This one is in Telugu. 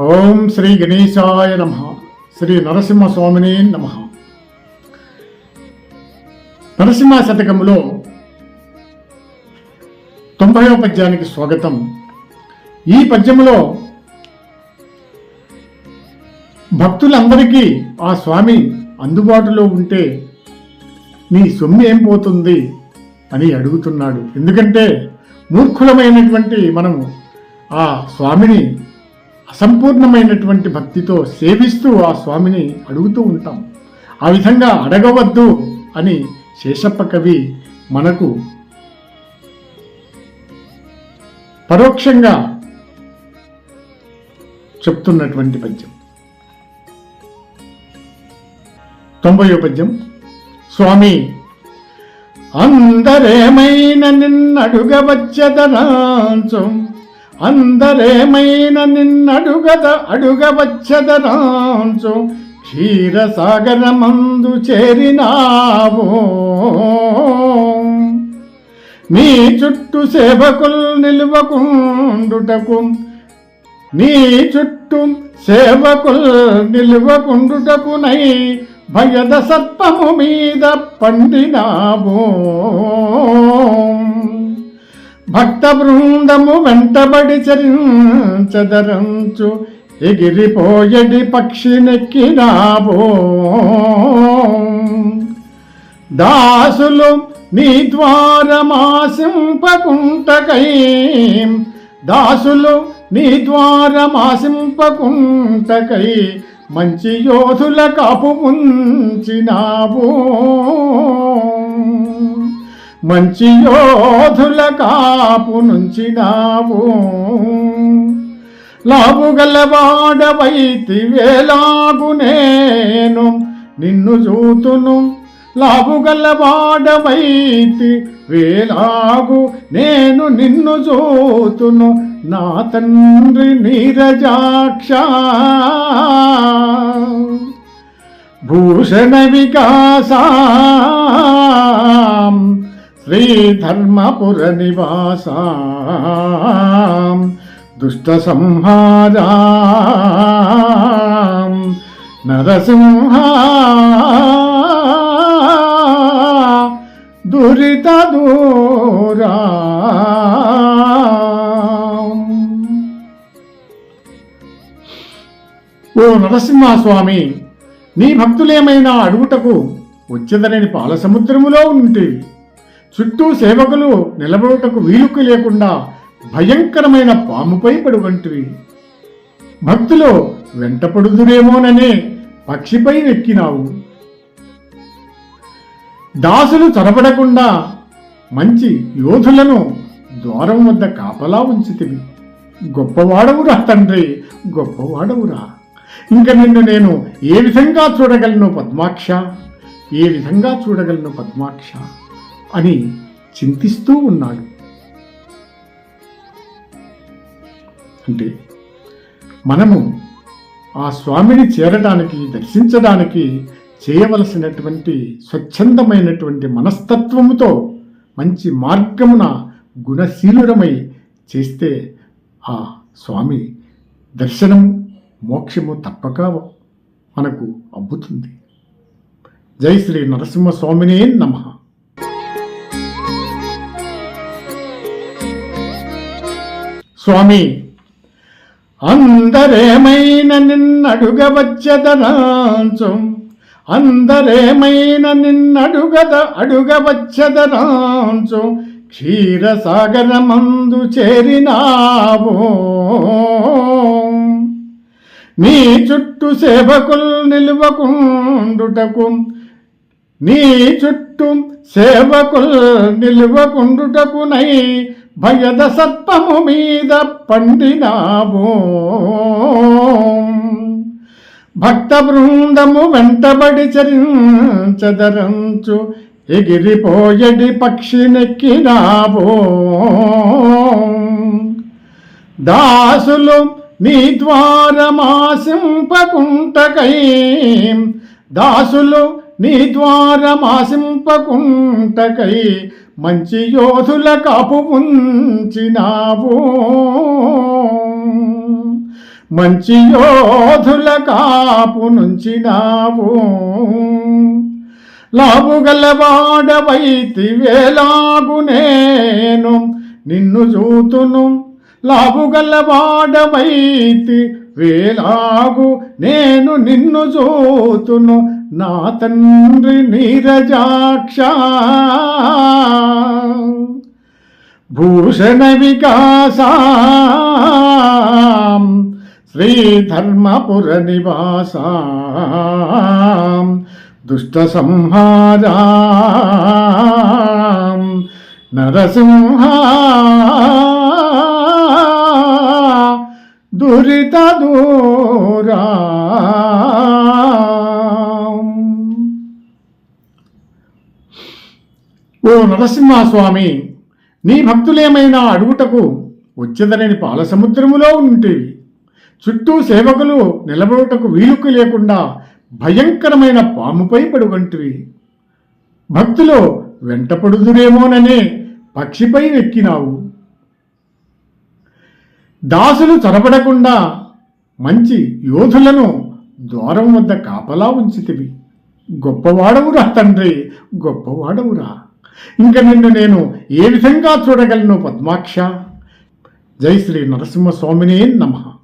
ఓం శ్రీ గణేశాయ నమ. శ్రీ నరసింహ స్వామిని నమ. నరసింహ శతకంలో తొంభైవ పద్యానికి స్వాగతం. ఈ పద్యంలో భక్తులందరికీ ఆ స్వామి అందుబాటులో ఉంటే నీ సొమ్ము ఏం పోతుంది అని అడుగుతున్నాడు. ఎందుకంటే మూర్ఖులమైనటువంటి మనము ఆ స్వామిని అసంపూర్ణమైనటువంటి భక్తితో సేవిస్తూ ఆ స్వామిని అడుగుతూ ఉంటాం. ఆ విధంగా అడగవద్దు అని శేషప్ప కవి మనకు పరోక్షంగా చెప్తున్నటువంటి పద్యం. తొంభయో పద్యం స్వామి అందరేమైన నిన్నడుగవచ్చదనాంచు అందరేమైన నిన్నడుగద అడుగవచ్చదనాంచు క్షీరసాగరమందు చేరినావో. నీ చుట్టూ సేవకులు నిలువకుండుటకు. నీ చుట్టూ సేవకులు నిలువకుండుటకునై భయద సర్పము మీద పండినాము భక్త బృందము వెంటబడి చరించదరంచు ఎగిరిపోయడి పక్షి నెక్కినావు. దాసులు నీ ద్వారమాసింపకుంటకై. దాసులు నీ ద్వారమాసింపకుంటకై. మంచి యోధుల కాపు ఉంచినావు మంచి యోధుల కాపు నుంచినావు. లాభుగలవాడవైతి వేలాగు నేను నిన్ను చూతును. లాభుగలవాడవైతి వేలాగు నేను నిన్ను చూతును. నా తండ్రి నీరజాక్ష భూషణ వికాస శ్రీధర్మపుర నివాస దుష్ట సంహారా నరసింహ దురిత దూరా ఓ నరసింహస్వామి నీ భక్తులేమైనా అడుగుటకు వచ్చేదనని పాలసముద్రములో ఉంటే చుట్టూ సేవకులు నిలబడుటకు వీలుకు లేకుండా భయంకరమైన పాముపై పడుగంటివి. భక్తులు వెంటపడుదురేమోననే పక్షిపై నెక్కినావు. దాసులు చొరబడకుండా మంచి యోధులను ద్వారం వద్ద కాపలా ఉంచితివి. గొప్పవాడవురా తండ్రి గొప్పవాడవురా. ఇంక నిన్ను నేను ఏ విధంగా చూడగలను పద్మాక్ష? ఏ విధంగా చూడగలను పద్మాక్ష? అని చింతిస్తూ ఉన్నాడు. అంటే మనము ఆ స్వామిని చేరడానికి దర్శించడానికి చేయవలసినటువంటి స్వచ్ఛందమైనటువంటి మనస్తత్వముతో మంచి మార్గమున గుణశీలురమై చేస్తే ఆ స్వామి దర్శనం మోక్షము తప్పక మనకు అబ్బుతుంది. జై శ్రీ నరసింహ స్వామినే నమః. స్వామి అందరేమైన నిన్నడుగవచ్చదనాంచు అందరేమైన నిన్నడుగద అడుగవచ్చదనాంచు క్షీరసాగరమందు చేరినావో. నీ చుట్టూ సేవకులు నిలువకుండుటకు నీ చుట్టూ సేవకుల్ నిలువకుండుటకునై భయద సర్పము మీద పండినాము భక్త బృందము వెంటబడి చరించదరంచు ఎగిరిపోయడి పక్షి నెక్కినావు. దాసులు నీ ద్వారమాసింపకుంటకై. దాసులు నీ ద్వారమాసింపకుంటకై మంచి యోధుల కాపు ఉంచినావు. మంచి యోధుల కాపు నుంచినావు. లాభుగలవాడవైతి వేలాగు నేను నిన్ను చూతును. లాభుగలవాడవైతి వేలాగు నేను నిన్ను చూతును నా తండ్రి నీరజాక్ష. భూషణ వికాస శ్రీధర్మపుర నివాస దుష్ట సంహారా నరసింహా. దురిత దూరా ఓ నరసింహస్వామి నీ భక్తులేమైనా అడుగుటకు వచ్చేదనని పాలసముద్రములో ఉంటేవి చుట్టూ సేవకులు నిలబడుటకు వీలుకు లేకుండా భయంకరమైన పాముపై పడుగంటివి. భక్తులు వెంటపడుదురేమోననే పక్షిపై ఎక్కినావు దాసులు చొరబడకుండా మంచి యోధులను ద్వారం వద్ద కాపలా ఉంచితివి. గొప్పవాడవురా తండ్రి గొప్పవాడవురా. ఇంక నిన్ను నేను ఏ విధంగా చూడగలను పద్మాక్ష? జై శ్రీ నరసింహస్వామినే నమః.